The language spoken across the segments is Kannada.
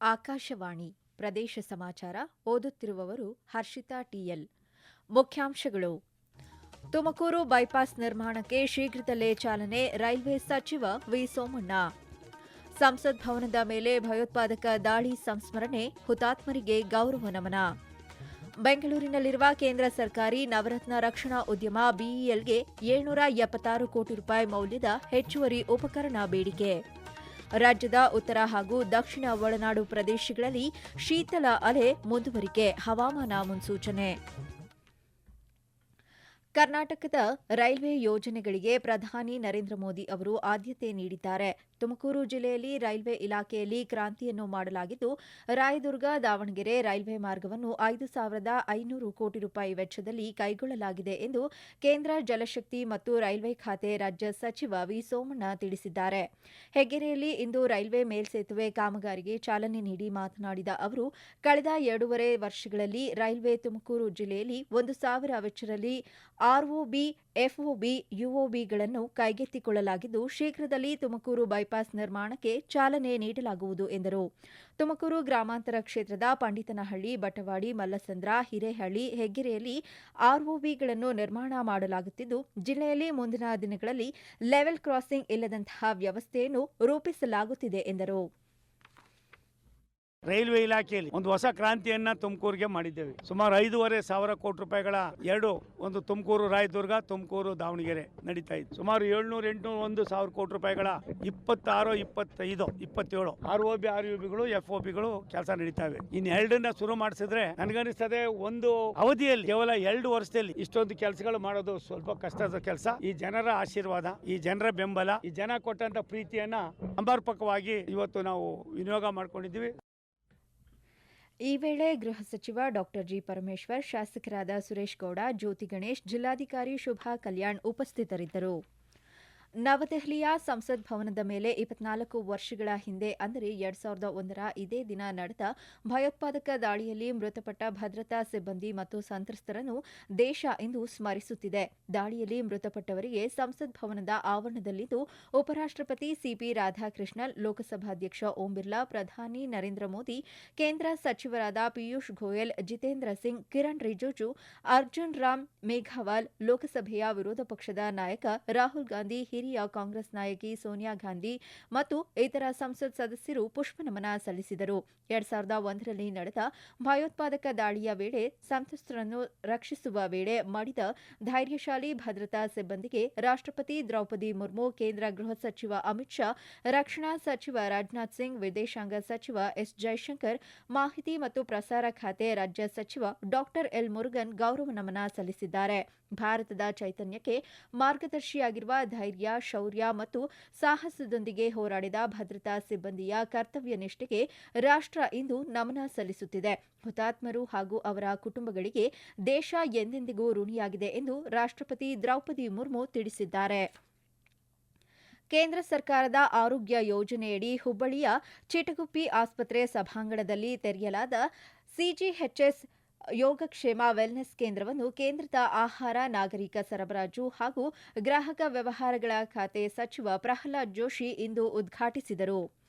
ಆಕಾಶವಾಣಿ ಪ್ರದೇಶ ಸಮಾಚಾರ ಓದುತ್ತಿರುವವರು ಹರ್ಷಿತಾ ಟಿಎಲ್ ಮುಖ್ಯಾಂಶಗಳು. ತುಮಕೂರು ಬೈಪಾಸ್ ನಿರ್ಮಾಣಕ್ಕೆ ಶೀಘ್ರದಲ್ಲೇ ಚಾಲನೆ ರೈಲ್ವೆ ಸಚಿವ ವಿ. ಸೋಮಣ್ಣ. ಸಂಸತ್ ಭವನದ ಮೇಲೆ ಭಯೋತ್ಪಾದಕ ದಾಳಿ ಸಂಸ್ಮರಣೆ, ಹುತಾತ್ಮರಿಗೆ ಗೌರವ ನಮನ. ಬೆಂಗಳೂರಿನಲ್ಲಿರುವ ಕೇಂದ್ರ ಸರ್ಕಾರಿ ನವರತ್ನ ರಕ್ಷಣಾ ಉದ್ಯಮ ಬಿಇಎಲ್ಗೆ ಏಳ್ನೂರ ಎಪ್ಪತ್ತಾರು ಕೋಟಿ ರೂಪಾಯಿ ಮೌಲ್ಯದ ಹೆಚ್ಚುವರಿ ಉಪಕರಣ ಬೇಡಿಕೆ. ರಾಜ್ಯದ ಉತ್ತರ ಹಾಗೂ ದಕ್ಷಿಣ ಒಳನಾಡು ಪ್ರದೇಶಗಳಲ್ಲಿ ಶೀತಲ ಅಲೆ ಮುಂದುವರಿಕೆ ಹವಾಮಾನ ಮುನ್ಸೂಚನೆ. ಕರ್ನಾಟಕದ ರೈಲ್ವೆ ಯೋಜನೆಗಳಿಗೆ ಪ್ರಧಾನಿ ನರೇಂದ್ರ ಮೋದಿ ಅವರು ಆದ್ಯತೆ ನೀಡಿದ್ದಾರೆ. ತುಮಕೂರು ಜಿಲ್ಲೆಯಲ್ಲಿ ರೈಲ್ವೆ ಇಲಾಖೆಯಲ್ಲಿ ಕ್ರಾಂತಿಯನ್ನು ಮಾಡಲಾಗಿದ್ದು, ರಾಯದುರ್ಗ, ದಾವಣಗೆರೆ ರೈಲ್ವೆ ಮಾರ್ಗವನ್ನು ಐದು ಸಾವಿರದ ಐನೂರು ಕೋಟಿ ರೂಪಾಯಿ ವೆಚ್ಚದಲ್ಲಿ ಕೈಗೊಳ್ಳಲಾಗಿದೆ ಎಂದು ಕೇಂದ್ರ ಜಲಶಕ್ತಿ ಮತ್ತು ರೈಲ್ವೆ ಖಾತೆ ರಾಜ್ಯ ಸಚಿವ ವಿ ಸೋಮಣ್ಣ ತಿಳಿಸಿದ್ದಾರೆ. ಹೆಗ್ಗೆರೆಯಲ್ಲಿ ಇಂದು ರೈಲ್ವೆ ಮೇಲ್ಸೇತುವೆ ಕಾಮಗಾರಿಗೆ ಚಾಲನೆ ನೀಡಿ ಮಾತನಾಡಿದ ಅವರು, ಕಳೆದ ಎರಡೂವರೆ ವರ್ಷಗಳಲ್ಲಿ ರೈಲ್ವೆ ತುಮಕೂರು ಜಿಲ್ಲೆಯಲ್ಲಿ ಒಂದು ಸಾವಿರ ವೆಚ್ಚದಲ್ಲಿ ಆರ್ಒಬಿ ಎಫ್ಒಬಿ ಯುಒಬಿಗಳನ್ನು ಕೈಗೆತ್ತಿಕೊಳ್ಳಲಾಗಿದ್ದು, ಶೀಘ್ರದಲ್ಲಿ ತುಮಕೂರು ಬೈಪಾಸ್ ನಿರ್ಮಾಣಕ್ಕೆ ಚಾಲನೆ ನೀಡಲಾಗುವುದು ಎಂದರು. ತುಮಕೂರು ಗ್ರಾಮಾಂತರ ಕ್ಷೇತ್ರದ ಪಂಡಿತನಹಳ್ಳಿ, ಬಟವಾಡಿ, ಮಲ್ಲಸಂದ್ರ, ಹಿರೇಹಳ್ಳಿ, ಹೆಗ್ಗೆರೆಯಲ್ಲಿ ಆರ್ಒಬಿಗಳನ್ನು ನಿರ್ಮಾಣ ಮಾಡಲಾಗುತ್ತಿದ್ದು, ಜಿಲ್ಲೆಯಲ್ಲಿ ಮುಂದಿನ ದಿನಗಳಲ್ಲಿ ಲೆವೆಲ್ ಕ್ರಾಸಿಂಗ್ ಇಲ್ಲದಂತಹ ವ್ಯವಸ್ಥೆಯನ್ನು ರೂಪಿಸಲಾಗುತ್ತಿದೆ ಎಂದರು. ರೈಲ್ವೆ ಇಲಾಖೆಯಲ್ಲಿ ಒಂದು ಹೊಸ ಕ್ರಾಂತಿಯನ್ನ ತುಮಕೂರಿಗೆ ಮಾಡಿದ್ದೇವೆ. ಸುಮಾರು ಐದೂವರೆ ಸಾವಿರ ಕೋಟಿ ರೂಪಾಯಿಗಳ ಎರಡು ಒಂದು ತುಮಕೂರು ರಾಯದುರ್ಗ, ತುಮಕೂರು ದಾವಣಗೆರೆ ನಡೀತಾ ಇತ್ತು. ಸುಮಾರು ಏಳ್ನೂರ ಎಂಟುನೂರ ಒಂದು ಸಾವಿರ ಕೋಟಿ ರೂಪಾಯಿಗಳ ಇಪ್ಪತ್ತಾರು, ಇಪ್ಪತ್ತೈದು, ಇಪ್ಪತ್ತೇಳು R O B, R U ಬಿಗಳು, F O ಬಿಗಳು ಕೆಲಸ ನಡೀತಾವೆ. ಇನ್ನು ಎರಡನ್ನ ಶುರು ಮಾಡಿಸಿದ್ರೆ ನನಗನ್ನಿಸ್ತದೆ ಒಂದು ಅವಧಿಯಲ್ಲಿ ಕೇವಲ ಎರಡು ವರ್ಷದಲ್ಲಿ ಇಷ್ಟೊಂದು ಕೆಲಸಗಳು ಮಾಡೋದು ಸ್ವಲ್ಪ ಕಷ್ಟದ ಕೆಲಸ. ಈ ಜನರ ಆಶೀರ್ವಾದ, ಈ ಜನರ ಬೆಂಬಲ, ಈ ಜನ ಕೊಟ್ಟಂತ ಪ್ರೀತಿಯನ್ನ ಸಮರ್ಪಕವಾಗಿ ಇವತ್ತು ನಾವು ವಿನಿಯೋಗ ಮಾಡ್ಕೊಂಡಿದ್ದೀವಿ. ಈ ವೇಳೆ ಗೃಹ ಸಚಿವ ಡಾಕ್ಟರ್ ಜಿ ಪರಮೇಶ್ವರ್ ಶಾಸಕರಾದ ಸುರೇಶ್ ಗೌಡ, ಜ್ಯೋತಿ ಗಣೇಶ್, ಜಿಲ್ಲಾಧಿಕಾರಿ ಶುಭಾ ಕಲ್ಯಾಣ್ ಉಪಸ್ಥಿತರಿದ್ದರು. ನವದೆಹಲಿಯ ಸಂಸತ್ ಭವನದ ಮೇಲೆ ಇಪ್ಪತ್ನಾಲ್ಕು ವರ್ಷಗಳ ಹಿಂದೆ, ಅಂದರೆ ಎರಡ್ ಸಾವಿರದ ಒಂದರ ಇದೇ ದಿನ ನಡೆದ ಭಯೋತ್ಪಾದಕ ದಾಳಿಯಲ್ಲಿ ಮೃತಪಟ್ಟ ಭದ್ರತಾ ಸಿಬ್ಬಂದಿ ಮತ್ತು ಸಂತ್ರಸ್ತರನ್ನು ದೇಶ ಇಂದು ಸ್ಮರಿಸುತ್ತಿದೆ. ದಾಳಿಯಲ್ಲಿ ಮೃತಪಟ್ಟವರಿಗೆ ಸಂಸತ್ ಭವನದ ಆವರಣದಲ್ಲಿದ್ದು ಉಪರಾಷ್ಟಪತಿ ಸಿಪಿ ರಾಧಾಕೃಷ್ಣನ್, ಲೋಕಸಭಾಧ್ಯಕ್ಷ ಓಂ ಬಿರ್ಲಾ, ಪ್ರಧಾನಿ ನರೇಂದ್ರ ಮೋದಿ, ಕೇಂದ್ರ ಸಚಿವರಾದ ಪಿಯೂಷ್ ಗೋಯಲ್, ಜಿತೇಂದ್ರ ಸಿಂಗ್, ಕಿರಣ್ ರಿಜಿಜು, ಅರ್ಜುನ್ ರಾಮ್ ಮೇಘವಾಲ್, ಲೋಕಸಭೆಯ ವಿರೋಧ ಪಕ್ಷದ ನಾಯಕ ರಾಹುಲ್ ಗಾಂಧಿ ಹಿರಿಯ ಕಾಂಗ್ರೆಸ್ ನಾಯಕಿ ಸೋನಿಯಾ ಗಾಂಧಿ ಮತ್ತು ಇತರ ಸಂಸತ್ ಸದಸ್ಯರು ಪುಷ್ಪನಮನ ಸಲ್ಲಿಸಿದರು. ಎರಡ್ ಸಾವಿರದ ಒಂದರಲ್ಲಿ ನಡೆದ ಭಯೋತ್ಪಾದಕ ದಾಳಿಯ ವೇಳೆ ಸಂತ್ರಸ್ತರನ್ನು ರಕ್ಷಿಸುವ ವೇಳೆ ಮಾಡಿದ ಧೈರ್ಯಶಾಲಿ ಭದ್ರತಾ ಸಿಬ್ಬಂದಿಗೆ ರಾಷ್ಟಪತಿ ದ್ರೌಪದಿ ಮುರ್ಮು, ಕೇಂದ್ರ ಗೃಹ ಸಚಿವ ಅಮಿತ್ ಶಾ, ರಕ್ಷಣಾ ಸಚಿವ ರಾಜನಾಥ್ ಸಿಂಗ್, ವಿದೇಶಾಂಗ ಸಚಿವ ಎಸ್ ಜೈಶಂಕರ್, ಮಾಹಿತಿ ಮತ್ತು ಪ್ರಸಾರ ಖಾತೆ ರಾಜ್ಯ ಸಚಿವ ಡಾ ಎಲ್ ಮುರುಗನ್ ಗೌರವ ನಮನ ಸಲ್ಲಿಸಿದ್ದಾರೆ. ಭಾರತದ ಚೈತನ್ಯಕ್ಕೆ ಮಾರ್ಗದರ್ಶಿಯಾಗಿರುವ ಧೈರ್ಯ ಶೌರ್ಯ ಮತ್ತು ಸಾಹಸದೊಂದಿಗೆ ಹೋರಾಡಿದ ಭದ್ರತಾ ಸಿಬ್ಬಂದಿಯ ಕರ್ತವ್ಯ ನಿಷ್ಠೆಗೆ ರಾಷ್ಟ ಇಂದು ನಮನ ಸಲ್ಲಿಸುತ್ತಿದೆ. ಹುತಾತ್ಮರು ಹಾಗೂ ಅವರ ಕುಟುಂಬಗಳಿಗೆ ದೇಶ ಎಂದೆಂದಿಗೂ ಋಣಿಯಾಗಿದೆ ಎಂದು ರಾಷ್ಟಪತಿ ದ್ರೌಪದಿ ಮುರ್ಮು ತಿಳಿಸಿದ್ದಾರೆ. ಕೇಂದ್ರ ಸರ್ಕಾರದ ಆರೋಗ್ಯ ಯೋಜನೆಯಡಿ ಹುಬ್ಬಳ್ಳಿಯ ಚಿಟಗುಪ್ಪಿ ಆಸ್ಪತ್ರೆ ಸಭಾಂಗಣದಲ್ಲಿ ತೆರೆಯಲಾದ ಸಿಜಿಎಚ್ಎಸ್ ಯೋಗಕ್ಷೇಮ ವೆಲ್ನೆಸ್ ಕೇಂದ್ರವನ್ನು ಕೇಂದ್ರದ ಆಹಾರ, ನಾಗರಿಕ ಸರಬರಾಜು ಹಾಗೂ ಗ್ರಾಹಕ ವ್ಯವಹಾರಗಳ ಖಾತೆ ಸಚಿವ ಪ್ರಹ್ಲಾದ್ ಜೋಶಿ ಇಂದು ಉದ್ಘಾಟಿಸಿದರು.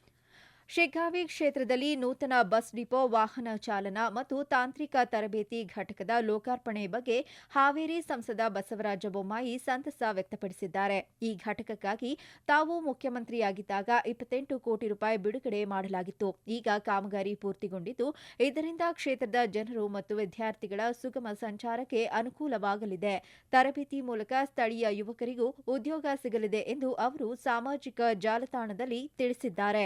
ಶಿಗ್ಗಾವಿ ಕ್ಷೇತ್ರದಲ್ಲಿ ನೂತನ ಬಸ್ ಡಿಪೋ ವಾಹನ ಚಾಲನಾ ಮತ್ತು ತಾಂತ್ರಿಕ ತರಬೇತಿ ಘಟಕದ ಲೋಕಾರ್ಪಣೆ ಬಗ್ಗೆ ಹಾವೇರಿ ಸಂಸದ ಬಸವರಾಜ ಬೊಮ್ಮಾಯಿ ಸಂತಸ ವ್ಯಕ್ತಪಡಿಸಿದ್ದಾರೆ. ಈ ಘಟಕಕ್ಕಾಗಿ ತಾವು ಮುಖ್ಯಮಂತ್ರಿಯಾಗಿದ್ದಾಗ ಇಪ್ಪತ್ತೆಂಟು ಕೋಟಿ ರೂಪಾಯಿ ಬಿಡುಗಡೆ ಮಾಡಲಾಗಿತ್ತು. ಈಗ ಕಾಮಗಾರಿ ಪೂರ್ತಿಗೊಂಡಿದ್ದು ಇದರಿಂದ ಕ್ಷೇತ್ರದ ಜನರು ಮತ್ತು ವಿದ್ಯಾರ್ಥಿಗಳ ಸುಗಮ ಸಂಚಾರಕ್ಕೆ ಅನುಕೂಲವಾಗಲಿದೆ. ತರಬೇತಿ ಮೂಲಕ ಸ್ಥಳೀಯ ಯುವಕರಿಗೂ ಉದ್ಯೋಗ ಸಿಗಲಿದೆ ಎಂದು ಅವರು ಸಾಮಾಜಿಕ ಜಾಲತಾಣದಲ್ಲಿ ತಿಳಿಸಿದ್ದಾರೆ.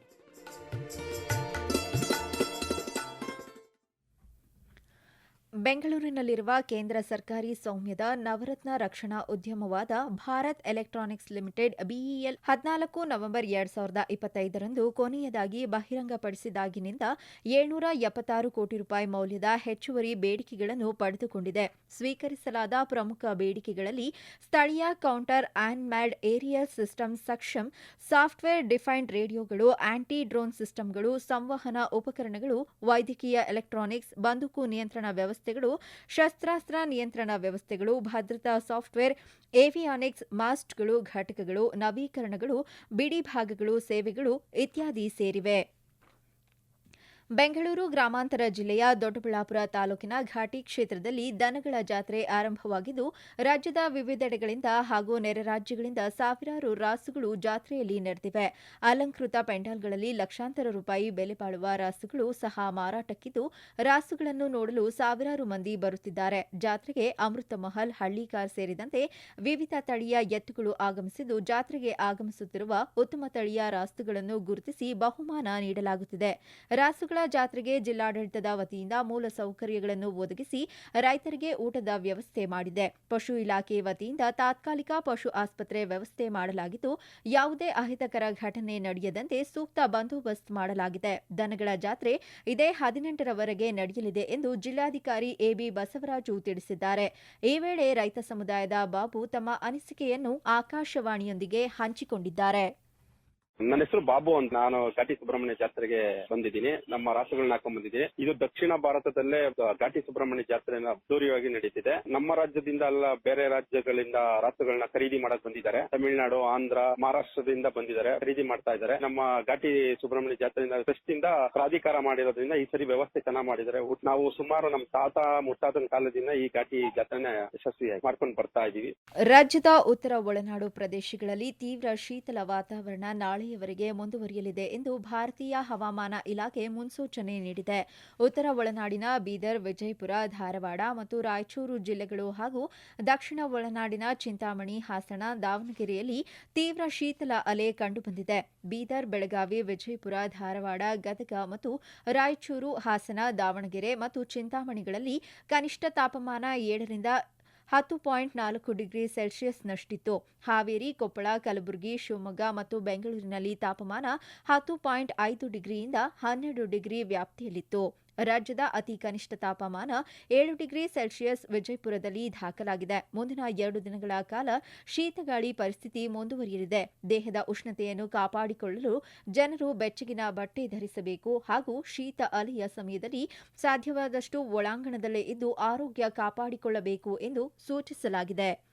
ಬೆಂಗಳೂರಿನಲ್ಲಿರುವ ಕೇಂದ್ರ ಸರ್ಕಾರಿ ಸೌಮ್ಯದ ನವರತ್ನ ರಕ್ಷಣಾ ಉದ್ಯಮವಾದ ಭಾರತ್ ಎಲೆಕ್ಟ್ರಾನಿಕ್ಸ್ ಲಿಮಿಟೆಡ್ ಬಿಇಎಲ್ ಹದಿನಾಲ್ಕು ನವೆಂಬರ್ ಎರಡ್ ಸಾವಿರದ ಇಪ್ಪತ್ತೈದರಂದು ಕೊನೆಯದಾಗಿ ಬಹಿರಂಗಪಡಿಸಿದಾಗಿನಿಂದ ಏಳ್ನೂರ ಎಪ್ಪತ್ತಾರು ಕೋಟಿ ರೂಪಾಯಿ ಮೌಲ್ಯದ ಹೆಚ್ಚುವರಿ ಬೇಡಿಕೆಗಳನ್ನು ಪಡೆದುಕೊಂಡಿದೆ. ಸ್ವೀಕರಿಸಲಾದ ಪ್ರಮುಖ ಬೇಡಿಕೆಗಳಲ್ಲಿ ಸ್ಥಳೀಯ counter unmanned aerial system Saksham, software defined ರೇಡಿಯೋಗಳು anti drone ಸಿಸ್ಟಮ್ಗಳು, ಸಂವಹನ ಉಪಕರಣಗಳು, ವೈದ್ಯಕೀಯ ಎಲೆಕ್ಟ್ರಾನಿಕ್ಸ್, ಬಂದೂಕು ನಿಯಂತ್ರಣ ವ್ಯವಸ್ಥೆಗಳು, ಶಸ್ತ್ರಾಸ್ತ್ರ ನಿಯಂತ್ರಣ ವ್ಯವಸ್ಥೆಗಳು, ಭದ್ರತಾ ಸಾಫ್ಟ್ವೇರ್, ಏವಿಯಾನಿಕ್ಸ್ ಮಾಸ್ಟ್ಗಳು ಘಟಕಗಳು, ನವೀಕರಣಗಳು, ಬಿಡಿ ಭಾಗಗಳು, ಸೇವೆಗಳು ಇತ್ಯಾದಿ ಸೇರಿವೆ. ಬೆಂಗಳೂರು ಗ್ರಾಮಾಂತರ ಜಿಲ್ಲೆಯ ದೊಡ್ಡಬಳ್ಳಾಪುರ ತಾಲೂಕಿನ ಘಾಟಿ ಕ್ಷೇತ್ರದಲ್ಲಿ ದನಗಳ ಜಾತ್ರೆ ಆರಂಭವಾಗಿದ್ದು, ರಾಜ್ಯದ ವಿವಿಧೆಡೆಗಳಿಂದ ಹಾಗೂ ನೆರೆ ರಾಜ್ಯಗಳಿಂದ ಸಾವಿರಾರು ರಾಸುಗಳು ಜಾತ್ರೆಯಲ್ಲಿ ನೆರೆದಿವೆ. ಅಲಂಕೃತ ಪೆಂಡಾಲ್ಗಳಲ್ಲಿ ಲಕ್ಷಾಂತರ ರೂಪಾಯಿ ಬೆಲೆ ಬಾಳುವ ರಾಸುಗಳು ಸಹ ಮಾರಾಟಕ್ಕಿದ್ದು, ರಾಸುಗಳನ್ನು ನೋಡಲು ಸಾವಿರಾರು ಮಂದಿ ಬರುತ್ತಿದ್ದಾರೆ. ಜಾತ್ರೆಗೆ ಅಮೃತ ಮಹಲ್ ಹಳ್ಳಿಕಾರ್ ಸೇರಿದಂತೆ ವಿವಿಧ ತಳಿಯ ಎತ್ತುಗಳು ಆಗಮಿಸಿದ್ದು, ಜಾತ್ರೆಗೆ ಆಗಮಿಸುತ್ತಿರುವ ಉತ್ತಮ ತಳಿಯ ರಾಸುಗಳನ್ನು ಗುರುತಿಸಿ ಬಹುಮಾನ ನೀಡಲಾಗುತ್ತಿದೆ. ರಾಸುಗಳ ಜಾತ್ರೆಗೆ ಜಿಲ್ಲಾಡಳಿತದ ವತಿಯಿಂದ ಮೂಲ ಸೌಕರ್ಯಗಳನ್ನು ಒದಗಿಸಿ ರೈತರಿಗೆ ಊಟದ ವ್ಯವಸ್ಥೆ ಮಾಡಿದೆ. ಪಶು ಇಲಾಖೆ ವತಿಯಿಂದ ತಾತ್ಕಾಲಿಕ ಪಶು ಆಸ್ಪತ್ರೆ ವ್ಯವಸ್ಥೆ ಮಾಡಲಾಗಿದ್ದು, ಯಾವುದೇ ಅಹಿತಕರ ಘಟನೆ ನಡೆಯದಂತೆ ಸೂಕ್ತ ಬಂದೋಬಸ್ತ್ ಮಾಡಲಾಗಿದೆ. ದನಗಳ ಜಾತ್ರೆ ಇದೇ ಹದಿನೆಂಟರವರೆಗೆ ನಡೆಯಲಿದೆ ಎಂದು ಜಿಲ್ಲಾಧಿಕಾರಿ ಎಬಿ ಬಸವರಾಜು ತಿಳಿಸಿದ್ದಾರೆ. ಈ ವೇಳೆ ರೈತ ಸಮುದಾಯದ ಬಾಬು ತಮ್ಮ ಅನಿಸಿಕೆಯನ್ನು ಆಕಾಶವಾಣಿಯೊಂದಿಗೆ ಹಂಚಿಕೊಂಡಿದ್ದಾರೆ. ನನ್ನ ಹೆಸರು ಬಾಬು ಅಂತ ನಾನು ಘಾಟಿ ಸುಬ್ರಹ್ಮಣ್ಯ ಜಾತ್ರೆಗೆ ಬಂದಿದ್ದೀನಿ. ನಮ್ಮ ರಾಸುಗಳನ್ನ ಹಾಕೊಂಡ್ ಬಂದಿದ್ದೀನಿ. ಇದು ದಕ್ಷಿಣ ಭಾರತದಲ್ಲೇ ಘಾಟಿ ಸುಬ್ರಹ್ಮಣ್ಯ ಜಾತ್ರೆ ಅದ್ದೂರಿಯಾಗಿ ನಡೀತಿದೆ. ನಮ್ಮ ರಾಜ್ಯದಿಂದ ಅಲ್ಲ, ಬೇರೆ ರಾಜ್ಯಗಳಿಂದ ರಾಸುಗಳನ್ನ ಖರೀದಿ ಮಾಡಕ್ ಬಂದಿದ್ದಾರೆ. ತಮಿಳುನಾಡು, ಆಂಧ್ರ, ಮಹಾರಾಷ್ಟ್ರದಿಂದ ಬಂದಿದ್ದಾರೆ, ಖರೀದಿ ಮಾಡ್ತಾ ಇದ್ದಾರೆ. ನಮ್ಮ ಘಾಟಿ ಸುಬ್ರಹ್ಮಣ್ಯ ಜಾತ್ರೆಯಿಂದ ಟ್ರಸ್ಟ್ ಇಂದ ಪ್ರಾಧಿಕಾರ ಮಾಡಿರೋದ್ರಿಂದ ಈ ಸರಿ ವ್ಯವಸ್ಥೆ ಚೆನ್ನಾಗಿ ಮಾಡಿದ್ದಾರೆ. ನಾವು ಸುಮಾರು ನಮ್ಮ ತಾತ ಮುಟ್ಟಾದ ಕಾಲದಿಂದ ಈ ಘಾಟಿ ಜಾತ್ರೆನ ಯಶಸ್ವಿಯಾಗಿ ಮಾಡ್ಕೊಂಡು ಬರ್ತಾ ಇದೀವಿ. ರಾಜ್ಯದ ಉತ್ತರ ಒಳನಾಡು ಪ್ರದೇಶಗಳಲ್ಲಿ ತೀವ್ರ ಶೀತಲ ವಾತಾವರಣ ನಾಳೆಯವರೆಗೆ ಮುಂದುವರಿಯಲಿದೆ ಎಂದು ಭಾರತೀಯ ಹವಾಮಾನ ಇಲಾಖೆ ಮುನ್ಸೂಚನೆ ನೀಡಿದೆ. ಉತ್ತರ ಒಳನಾಡಿನ ಬೀದರ್, ವಿಜಯಪುರ, ಧಾರವಾಡ ಮತ್ತು ರಾಯಚೂರು ಜಿಲ್ಲೆಗಳು ಹಾಗೂ ದಕ್ಷಿಣ ಒಳನಾಡಿನ ಚಿಂತಾಮಣಿ, ಹಾಸನ, ದಾವಣಗೆರೆಯಲ್ಲಿ ತೀವ್ರ ಶೀತಲ ಅಲೆ ಕಂಡುಬಂದಿದೆ. ಬೀದರ್, ಬೆಳಗಾವಿ, ವಿಜಯಪುರ, ಧಾರವಾಡ, ಗದಗ ಮತ್ತು ರಾಯಚೂರು, ಹಾಸನ, ದಾವಣಗೆರೆ ಮತ್ತು ಚಿಂತಾಮಣಿಗಳಲ್ಲಿ ಕನಿಷ್ಠ ತಾಪಮಾನ ಏಳರಿಂದ ಹತ್ತು ಪಾಯಿಂಟ್ ನಾಲ್ಕು ಡಿಗ್ರಿ ಸೆಲ್ಸಿಯಸ್ನಷ್ಟಿತ್ತು ಹಾವೇರಿ, ಕೊಪ್ಪಳ, ಕಲಬುರಗಿ, ಶಿವಮೊಗ್ಗ ಮತ್ತು ಬೆಂಗಳೂರಿನಲ್ಲಿ ತಾಪಮಾನ ಹತ್ತು ಪಾಯಿಂಟ್ ಐದು ಡಿಗ್ರಿಯಿಂದ ಹನ್ನೆರಡು ಡಿಗ್ರಿ ವ್ಯಾಪ್ತಿಯಲ್ಲಿತ್ತು. ರಾಜ್ಯದ ಅತಿ ಕನಿಷ್ಠ ತಾಪಮಾನ ಏಳು ಡಿಗ್ರಿ ಸೆಲ್ಸಿಯಸ್ ವಿಜಯಪುರದಲ್ಲಿ ದಾಖಲಾಗಿದೆ. ಮುಂದಿನ ಎರಡು ದಿನಗಳ ಕಾಲ ಶೀತಗಾಳಿ ಪರಿಸ್ಥಿತಿ ಮುಂದುವರಿಯಲಿದೆ. ದೇಹದ ಉಷ್ಣತೆಯನ್ನು ಕಾಪಾಡಿಕೊಳ್ಳಲು ಜನರು ಬೆಚ್ಚಗಿನ ಬಟ್ಟೆ ಧರಿಸಬೇಕು ಹಾಗೂ ಶೀತ ಅಲೆಯ ಸಮಯದಲ್ಲಿ ಸಾಧ್ಯವಾದಷ್ಟು ಒಳಾಂಗಣದಲ್ಲೇ ಇದ್ದು ಆರೋಗ್ಯ ಕಾಪಾಡಿಕೊಳ್ಳಬೇಕು ಎಂದು ಸೂಚಿಸಲಾಗಿದೆ.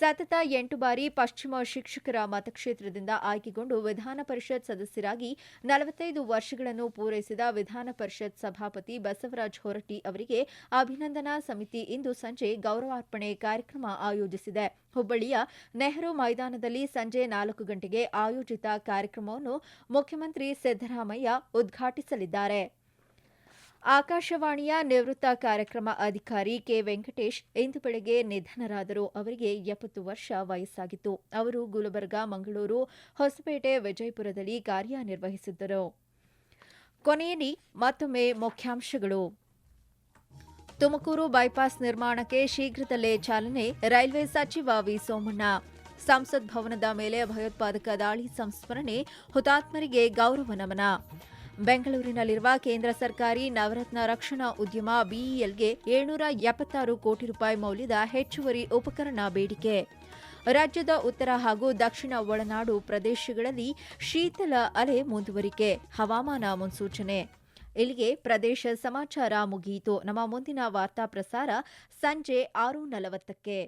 ಸತತ ಎಂಟು ಬಾರಿ ಪಶ್ಚಿಮ ಶಿಕ್ಷಕರ ಮತಕ್ಷೇತ್ರದಿಂದ ಆಯ್ಕೆಗೊಂಡು ವಿಧಾನ ಪರಿಷತ್ ಸದಸ್ಯರಾಗಿ ನಲವತ್ತೈದು ವರ್ಷಗಳನ್ನು ಪೂರೈಸಿದ ವಿಧಾನ ಪರಿಷತ್ ಸಭಾಪತಿ ಬಸವರಾಜ್ ಹೊರಟ್ಟಿ ಅವರಿಗೆ ಅಭಿನಂದನಾ ಸಮಿತಿ ಇಂದು ಸಂಜೆ ಗೌರವಾರ್ಪಣೆ ಕಾರ್ಯಕ್ರಮ ಆಯೋಜಿಸಿದೆ. ಹುಬ್ಬಳ್ಳಿಯ ನೆಹರು ಮೈದಾನದಲ್ಲಿ ಸಂಜೆ ನಾಲ್ಕು ಗಂಟೆಗೆ ಆಯೋಜಿತ ಕಾರ್ಯಕ್ರಮವನ್ನು ಮುಖ್ಯಮಂತ್ರಿ ಸಿದ್ದರಾಮಯ್ಯ ಉದ್ಘಾಟಿಸಲಿದ್ದಾರೆ. ಆಕಾಶವಾಣಿಯ ನಿವೃತ್ತ ಕಾರ್ಯಕ್ರಮ ಅಧಿಕಾರಿ ಕೆ ವೆಂಕಟೇಶ್ ಇಂದು ಬೆಳಗ್ಗೆ ನಿಧನರಾದರು. ಅವರಿಗೆ ಎಪ್ಪತ್ತು ವರ್ಷ ವಯಸ್ಸಾಗಿತ್ತು. ಅವರು ಗುಲಬರ್ಗಾ, ಮಂಗಳೂರು, ಹೊಸಪೇಟೆ, ವಿಜಯಪುರದಲ್ಲಿ ಕಾರ್ಯನಿರ್ವಹಿಸಿದ್ದರು. ಕೊನೆಯಲ್ಲಿ ಮತ್ತೊಮ್ಮೆ ಮುಖ್ಯಾಂಶಗಳು. ತುಮಕೂರು ಬೈಪಾಸ್ ನಿರ್ಮಾಣಕ್ಕೆ ಶೀಘ್ರದಲ್ಲೇ ಚಾಲನೆ, ರೈಲ್ವೆ ಸಚಿವ ವಿ. ಸೋಮಣ್ಣ. ಸಂಸತ್ ಭವನದ ಮೇಲೆ ಭಯೋತ್ಪಾದಕ ದಾಳಿ ಸಂಸ್ಮರಣೆ, ಹುತಾತ್ಮರಿಗೆ ಗೌರವ ನಮನ. ಬೆಂಗಳೂರಿನಲ್ಲಿರುವ ಕೇಂದ್ರ ಸರ್ಕಾರಿ ನವರತ್ನ ರಕ್ಷಣಾ ಉದ್ಯಮ ಬಿಇಎಲ್ಗೆ ಏಳ್ನೂರ ಎಪ್ಪತ್ತಾರು ಕೋಟಿ ರೂಪಾಯಿ ಮೌಲ್ಯದ ಹೆಚ್ಚುವರಿ ಉಪಕರಣ ಬೇಡಿಕೆ. ರಾಜ್ಯದ ಉತ್ತರ ಹಾಗೂ ದಕ್ಷಿಣ ಒಳನಾಡು ಪ್ರದೇಶಗಳಲ್ಲಿ ಶೀತಲ ಅಲೆ ಮುಂದುವರಿಕೆ, ಹವಾಮಾನ ಮುನ್ಸೂಚನೆ. ಇಲ್ಲಿಗೆ ಪ್ರದೇಶ ಸಮಾಚಾರ ಮುಗಿಯಿತು ನಮ್ಮ ಮುಂದಿನ ವಾರ್ತಾ ಪ್ರಸಾರ ಸಂಜೆ ಆರು ನಲವತ್ತಕ್ಕೆ.